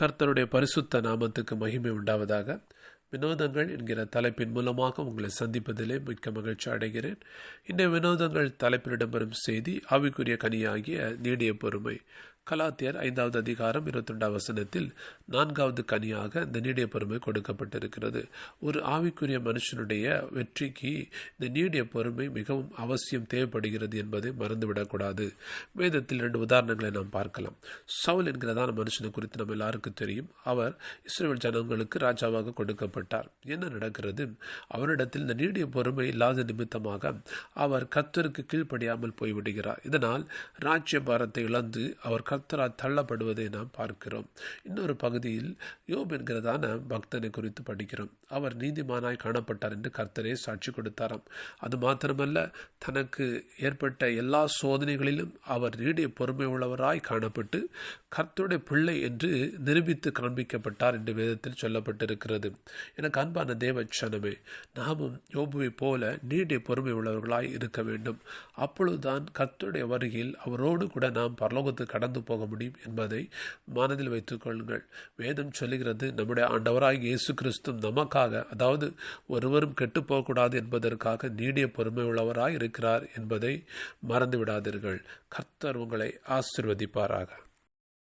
கர்த்தருடைய பரிசுத்த நாமத்துக்கு மகிமை உண்டாவதாக. வினோதங்கள் என்கிற தலைப்பின் மூலமாக உங்களை சந்திப்பதிலே மிக்க மகிழ்ச்சி அடைகிறேன். இந்த வினோதங்கள் தலைப்பில் இடம்பெறும் செய்தி ஆவிக்குரிய கனியாகிய நீடிய பொறுமை. கலாத்தியர் ஐந்தாவது அதிகாரம் இருபத்தொண்டாம் வசனத்தில் நான்காவது கனியாக இந்த நீடிய பொறுமை கொடுக்கப்பட்டிருக்கிறது. ஒரு ஆவிக்குரிய மனுஷனுடைய வெற்றிக்கு இந்த நீடிய பொறுமை மிகவும் அவசியம் தேவைப்படுகிறது என்பதை மறந்துவிடக்கூடாது. வேதத்தில் இரண்டு உதாரணங்களை நாம் பார்க்கலாம். சவுல் என்கிறதான மனுஷனை குறித்து நம்ம எல்லாருக்கும் தெரியும். அவர் இஸ்ரேல் ஜனங்களுக்கு ராஜாவாக கொடுக்கப்பட்டார். என்ன நடக்கிறது? அவரிடத்தில் இந்த நீடிய பொறுமை இல்லாத நிமித்தமாக அவர் கத்தருக்கு கீழ்ப்படியாமல் போய்விடுகிறார். இதனால் ராஜ்ய பாரத்தை இழந்து அவர் கர்த்தரால் தள்ளப்படுவதை நாம் பார்க்கிறோம். இன்னொரு பகுதியில் யோப் என்கிறதான பக்தனை குறித்து படிக்கிறோம். அவர் நீதிமானாய் காணப்பட்டார் என்று கர்த்தரே சாட்சி கொடுத்தாராம். அது மாத்திரமல்ல தனக்கு ஏற்பட்ட எல்லா சோதனைகளிலும் அவர் நீடிய பொறுமை உள்ளவராய் காணப்பட்டு கர்த்தருடைய பிள்ளை என்று நிரூபித்து காண்பிக்கப்பட்டார் என்று வேதத்தில் சொல்லப்பட்டிருக்கிறது. எனக்கு அன்பான தேவச்சனமே நாமும் யோபுவை போல நீடிய பொறுமை உள்ளவர்களாய் இருக்க வேண்டும். அப்பொழுதுதான் கர்த்தருடைய வருகையில் அவரோடு கூட நாம் பரலோகத்துக்கு கடந்து போக முடியும் என்பதை மனதில் வைத்துக் கொள்ளுங்கள். வேதம் சொல்லுகிறது நம்முடைய ஆண்டவராக இயேசு கிறிஸ்து நமக்காக அதாவது ஒருவரும் கெட்டு போகக்கூடாது என்பதற்காக நீடிய பொறுமை உள்ளவராக இருக்கிறார் என்பதை மறந்து விடாதீர்கள் கர்த்தர் உங்களை ஆசிர்வதிப்பாராக.